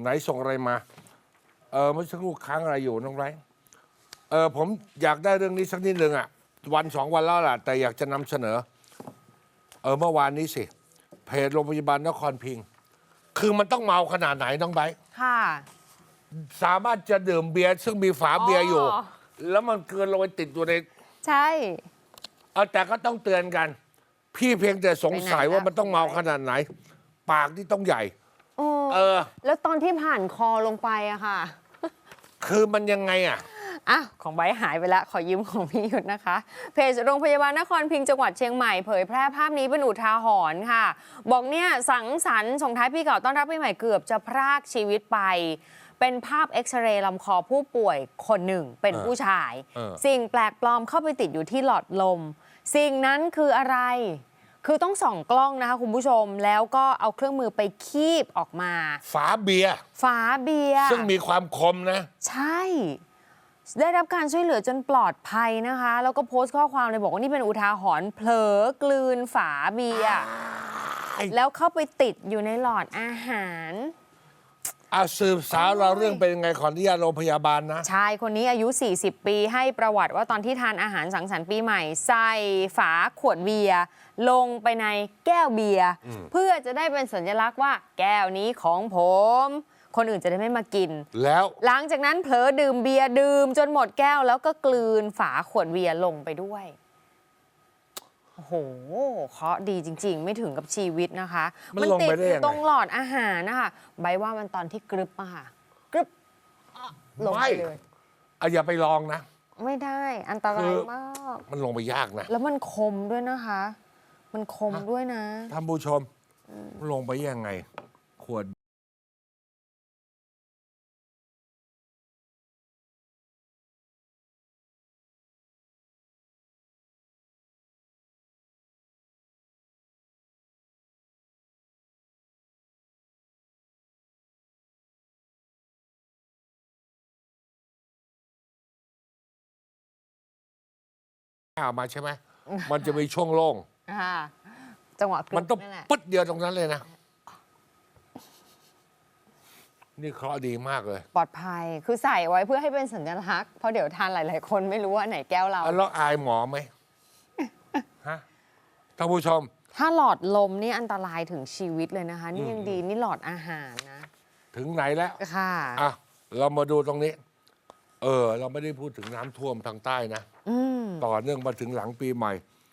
ไหนส่งอะไรมา เออเมื่อสักครู่ค้างอะไรอยู่น้องไรเออผมอยากได้เรื่องนี้สักนิดหนึ่งอะ วันสองวันแล้วล่ะ แต่อยากจะนำเสนอ เออเมื่อวานนี้สิ เพจโรงพยาบาลนครพิงค์คือมันต้องเมาขนาดไหนน้องไบร์ทค่ะ สามารถจะดื่มเบียร์ซึ่งมีฝาเบียร์อยู่ อ๋อ แล้วมันเกินลงไปติดอยู่ใน ใช่ เอาแต่ก็ต้องเตือนกัน พี่เพียงแต่สงสัยไปไหนว่าล่ะมันต้องเมาขนาดไหน ปากที่ต้องใหญ่โอ้ เออ แล้วตอนที่ผ่านคอลงไปอะค่ะ คือมันยังไงอะอะของไบร์ทหายไปแล้วขอยืมของพี่หยุดนะคะ เพจโรงพยาบาลนครพิงค์จังหวัดเชียงใหม่เผยแพร่ภาพนี้เป็นอุทาหรณ์ค่ะ บอกเนี่ยสังสรรค์ส่งท้ายปีเก่าต้อนรับปีใหม่เกือบจะพรากชีวิตไป เป็นภาพเอ็กซเรย์ลำคอผู้ป่วยคนหนึ่งเป็นเออผู้ชายเออสิ่งแปลกปลอมเข้าไปติดอยู่ที่หลอดลม สิ่งนั้นคืออะไร คือต้องส่องกล้องนะคะคุณผู้ชมแล้วก็เอาเครื่องมือไปคีบออกมา ฝาเบียร์ฝาเบียร์ซึ่งมีความคมนะ ใช่ ได้รับการช่วยเหลือจนปลอดภัยนะคะ แล้วก็โพสต์ข้อความเลยบอกว่านี่เป็นอุทาหรณ์เผลอกลืนฝาเบียร์แล้วเข้าไปติดอยู่ในหลอดอาหาร อาสืบสาวเราเรื่องเป็นยังไงขออนุญาตโรงพยาบาลนะ ชายคนนี้อายุ 40 ปีให้ประวัติว่าตอนที่ทานอาหารสังสรรค์ปีใหม่ ใส่ฝาขวดเบียร์ลงไปในแก้วเบียร์เพื่อจะได้เป็นสัญลักษณ์ว่า แก้วนี้ของผม คนอื่นจะได้ไม่มากิน แล้ว หลังจากนั้นเผลอดื่มเบียร์ดื่มจนหมดแก้วแล้วก็กลืนฝาขวดเบียร์ลงไปด้วย โอ้โหเคราะห์ดีจริง ๆ ไม่ถึงกับชีวิตนะคะ มันลงติไปดได้อยู่ยังไง ตรงหลอดอาหารนะคะ ใบว่ามันตอนที่กรึบอะค่ะกรึบอะลงไปไม่เลยเอาอย่าไปลองนะ ไม่ได้อันตคืรายอ มาก มันลงไปยากนะ แล้วมันคมด้วยนะคะ มันคมด้วยนะ ท่านผู้ชม ลงไปยังไง ขวด ออกมาใช่ไหมมันจะมีช่วงโล่งค่ะจังหวะกรึมันบต้องนั่นแหละปึ๊ดเดียวตรงนั้นเลยนะ นี่เคราะห์ดีมากเลยปลอดภัยคือใส่ไว้เพื่อให้เป็นสัญลักษณ์เพราะเดี๋ยวทานหลาย ๆ คนไม่รู้ว่าไหนแก้วเราอะแล้วอายหมอไหมฮะท่านผู้ชม ถ้าหลอดลมนี่อันตรายถึงชีวิตเลยนะคะ นี่ยังดีนี่หลอดอาหารนะถึงไหนแล้ว ค่ะอะ เรามาดูตรงนี้ เออ เราไม่ได้พูดถึงน้ำท่วมทางใต้นะ อืม ต่อเนื่องมาถึงหลังปีใหม่